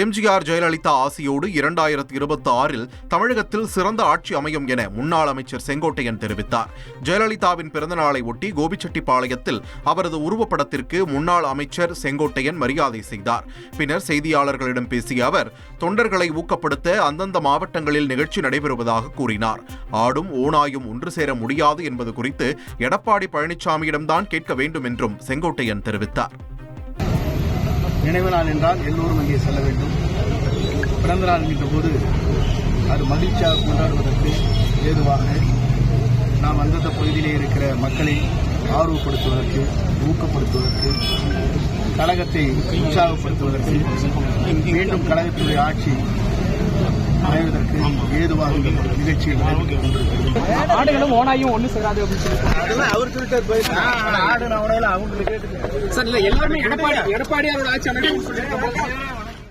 எம்ஜிஆர் ஜெயலலிதா ஆசியோடு இரண்டாயிரத்தி இருபத்தி ஆறில் தமிழகத்தில் சிறந்த ஆட்சி அமையும் என முன்னாள் அமைச்சர் செங்கோட்டையன் தெரிவித்தார். ஜெயலலிதாவின் பிறந்தநாளை ஒட்டி கோபிச்செட்டிப்பாளையத்தில் அவரது உருவப்படத்திற்கு முன்னாள் அமைச்சர் செங்கோட்டையன் மரியாதை செய்தார். பின்னர் செய்தியாளர்களிடம் பேசிய அவர் தொண்டர்களை ஊக்கப்படுத்த அந்தந்த மாவட்டங்களில் நிகழ்ச்சி நடைபெறுவதாக கூறினார். ஆடும் ஓனாயும் ஒன்று சேர முடியாது என்பது குறித்து எடப்பாடி பழனிசாமியிடம்தான் கேட்க வேண்டும் என்றும் செங்கோட்டையன் தெரிவித்தார். நினைவு நாள் என்றால் எல்லோரும் அங்கே செல்ல வேண்டும். பிறந்த நாள் என்கின்ற போது அது மகிழ்ச்சியாக கொண்டாடுவதற்கு ஏதுவாக நாம் அந்தந்த பகுதியிலே இருக்கிற மக்களை ஆர்வப்படுத்துவதற்கு ஊக்கப்படுத்துவதற்கு கழகத்தை உற்சாகப்படுத்துவதற்கு மீண்டும் கழகத்துடைய ஆட்சி அமைவதற்கு ஏதுவாக கொண்டிருக்கிறது. ஆடுகளும் ஓனாயும் ஒண்ணு சேராது அப்படின்னு சொல்லி அவர் சொல்லிட்டு ஆடு நான் அவங்களுக்கு கேட்டு சார் இல்ல எல்லாருமே எடப்பாடி எடப்பாடியாரோட ஆட்சி அமைக்கும் சொல்லியிருக்காங்க